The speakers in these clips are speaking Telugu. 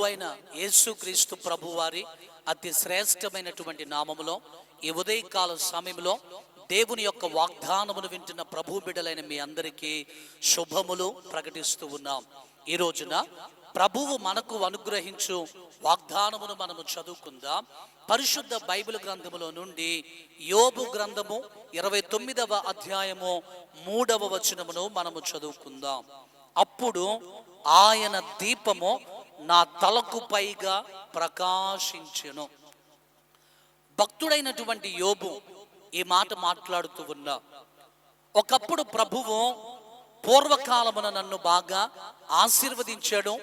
అయిన యేసుక్రీస్తు ప్రభువారి అతి శ్రేష్టమైనటువంటి నామములో ఈ ఉదయకాల సమయంలో దేవుని యొక్క వాగ్దానమును వింటున్న ప్రభు బిడ్డలైన మీ అందరికీ శుభములు ప్రకటిస్తూ ఉన్నాం. ఈ రోజున ప్రభువు మనకు అనుగ్రహించు వాగ్దానమును మనము చదువుకుందాం. పరిశుద్ధ బైబిల్ గ్రంథములో నుండి యోబు గ్రంథము ఇరవై తొమ్మిదవ అధ్యాయము మూడవ వచనమును మనము చదువుకుందాం. అప్పుడు ఆయన దీపము నా తలకు పైగా ప్రకాశించెను. భక్తుడైనటువంటి యోబు ఈ మాట మాట్లాడుతూ ఉన్నా ఒకప్పుడు ప్రభువు పూర్వకాలమున నన్ను బాగా ఆశీర్వదించాడు.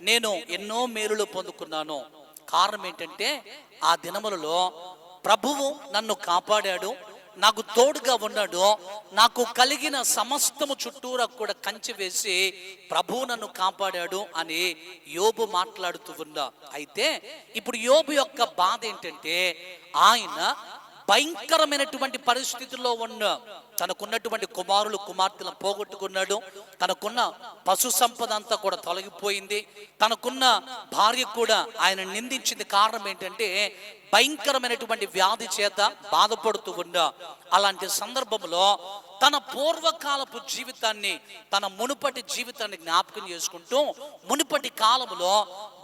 నేను ఎన్నో మేలులు పొందుకున్నాను. కారణం ఏంటంటే ఆ దినములలో ప్రభువు నన్ను కాపాడాడు. నాకు తోడుగా ఉన్నాడు. నాకు కలిగిన సమస్తము చుట్టూరా కూడా కంచి వేసి ప్రభు నన్ను కాపాడాడు అని యోబు మాట్లాడుతూ ఉన్నా. అయితే ఇప్పుడు యోబు యొక్క బాధ ఏంటంటే ఆయన భయంకరమైనటువంటి పరిస్థితుల్లో ఉన్న తనకున్నటువంటి కుమారులు కుమార్తెలను పోగొట్టుకున్నాడు. తనకున్న పశు సంపద అంతా కూడా తొలగిపోయింది. తనకున్న భార్య కూడా ఆయన నిందించింది కారణం ఏంటంటే భయంకరమైనటువంటి వ్యాధి చేత బాధపడుతూ ఉన్నా అలాంటి సందర్భంలో తన పూర్వకాలపు జీవితాన్ని తన మునుపటి జీవితాన్ని జ్ఞాపకం చేసుకుంటూ మునుపటి కాలంలో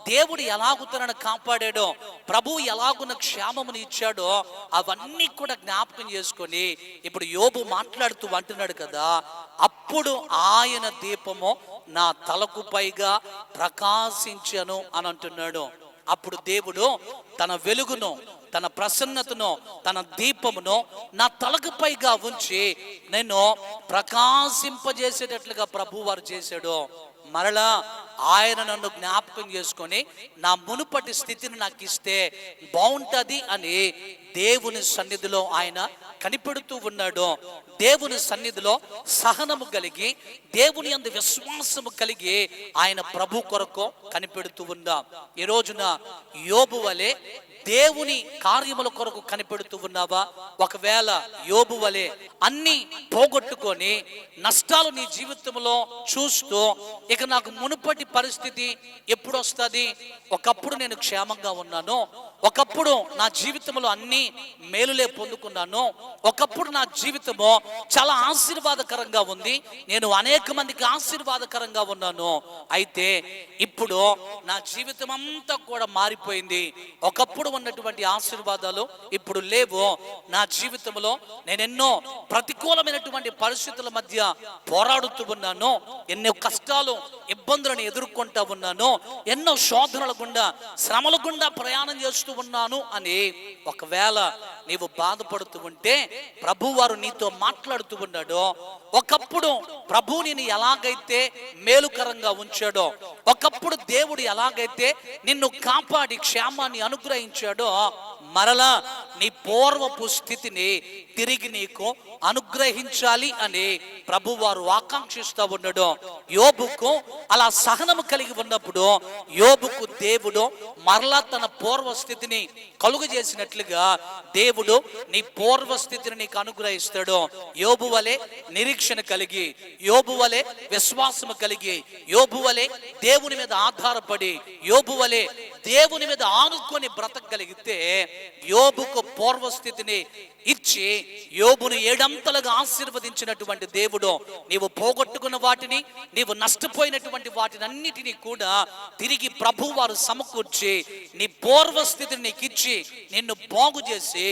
దేవుడు ఎలాగు తనను కాపాడాడో ప్రభు ఎలాగున్న క్షేమమును ఇచ్చాడో అవన్నీ కూడా జ్ఞాపకం చేసుకొని ఇప్పుడు యోబు మాట్లాడుతూ అంటున్నాడు కదా అప్పుడు ఆయన దీపము నా తలకు పైగా ప్రకాశించను అని అంటున్నాడు. అప్పుడు దేవుడు తన వెలుగును తన ప్రసన్నతను తన దీపమును నా తలకు పైగా ఉంచి నేను ప్రకాశింపజేసేటట్లుగా ప్రభు వారు చేశాడు. మరలా ఆయన నన్ను జ్ఞాపకం చేసుకొని నా మునుపటి స్థితిని నాకు ఇస్తే బాగుంటుంది అని దేవుని సన్నిధిలో ఆయన కనిపెడుతూ ఉన్నాడు. దేవుని సన్నిధిలో సహనము కలిగి దేవుని అందు విశ్వాసము కలిగి ఆయన ప్రభు కొరకు కనిపెడుతూ ఉందా ఈ రోజున యోబు వలె దేవుని కార్యముల కొరకు కనిపెడుతూ ఉన్నావా? ఒకవేళ యోబు వలె అన్ని పోగొట్టుకొని నష్టాలు నీ జీవితంలో చూస్తూ ఇక నాకు మునుపటి పరిస్థితి ఎప్పుడొస్తుంది? ఒకప్పుడు నేను క్షేమంగా ఉన్నాను. ఒకప్పుడు నా జీవితంలో అన్ని మేలులే పొందుకున్నాను. ఒకప్పుడు నా జీవితము చాలా ఆశీర్వాదకరంగా ఉంది. నేను అనేక మందికి ఆశీర్వాదకరంగా ఉన్నాను. అయితే ఇప్పుడు నా జీవితం అంతా కూడా మారిపోయింది. ఒకప్పుడు ఉన్నటువంటి ఆశీర్వాదాలు ఇప్పుడు లేవు. నా జీవితంలో నేనెన్నో ప్రతికూలమైనటువంటి పరిస్థితుల మధ్య పోరాడుతూ ఉన్నాను. ఎన్నో కష్టాలు ఇబ్బందులను ఎదుర్కొంటా ఉన్నాను. ఎన్నో శోధనల గుండా శ్రమల గుండా ప్రయాణం చేస్తూ ఉన్నాను అని ఒకవేళ నీవు బాధపడుతూ ఉంటే ప్రభు వారు నీతో మాట్లాడుతూ ఉన్నాడు. ఒకప్పుడు ప్రభు నేను ఎలాగైతే మేలుకరంగా ఉంచాడో ఒకప్పుడు దేవుడు ఎలాగైతే నిన్ను కాపాడి క్షేమాన్ని అనుగ్రహించాడో మరలా నీ పూర్వపు స్థితిని తిరిగి నీకు అనుగ్రహించాలి అని ప్రభువారు ఆకాంక్షిస్తూ ఉండడం. యోబుకు అలా సహనము కలిగి ఉన్నప్పుడు యోబుకు దేవుడు మరలా తన పూర్వ స్థితిని కలుగు చేసినట్లుగా దేవుడు నీ పూర్వ స్థితిని నీకు అనుగ్రహిస్తాడు. యోబు వలె నిరీక్షణ కలిగి యోబు వలె విశ్వాసము కలిగి యోబు వలె దేవుని మీద ఆధారపడి యోబు వలె దేవుని మీద ఆనుకొని బ్రతకగలిగితే యోబుకు పూర్వస్థితిని ఇచ్చి యోబును ఏడంతలుగా ఆశీర్వదించినటువంటి దేవుడు నీవు పోగొట్టుకున్న వాటిని నీవు నష్టపోయినటువంటి వాటిని అన్నిటినీ కూడా తిరిగి ప్రభు వారు సమకూర్చి నీ పూర్వస్థితిని నీకు ఇచ్చి నిన్ను బాగు చేసి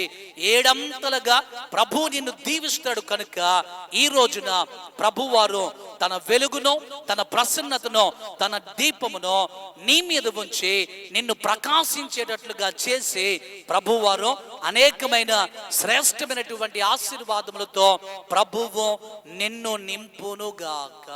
ఏడంతలుగా ప్రభు నిన్ను దీవిస్తాడు కనుక ఈ రోజున ప్రభు వారు తన వెలుగును తన ప్రసన్నతను తన దీపమును నీ మీద ఉంచి నిన్ను ప్రకాశించేటట్లుగా చేసి ప్రభువారు అనేకమైన శ్రేష్టమైనటువంటి ఆశీర్వాదములతో ప్రభువు నిన్ను నింపునుగాక.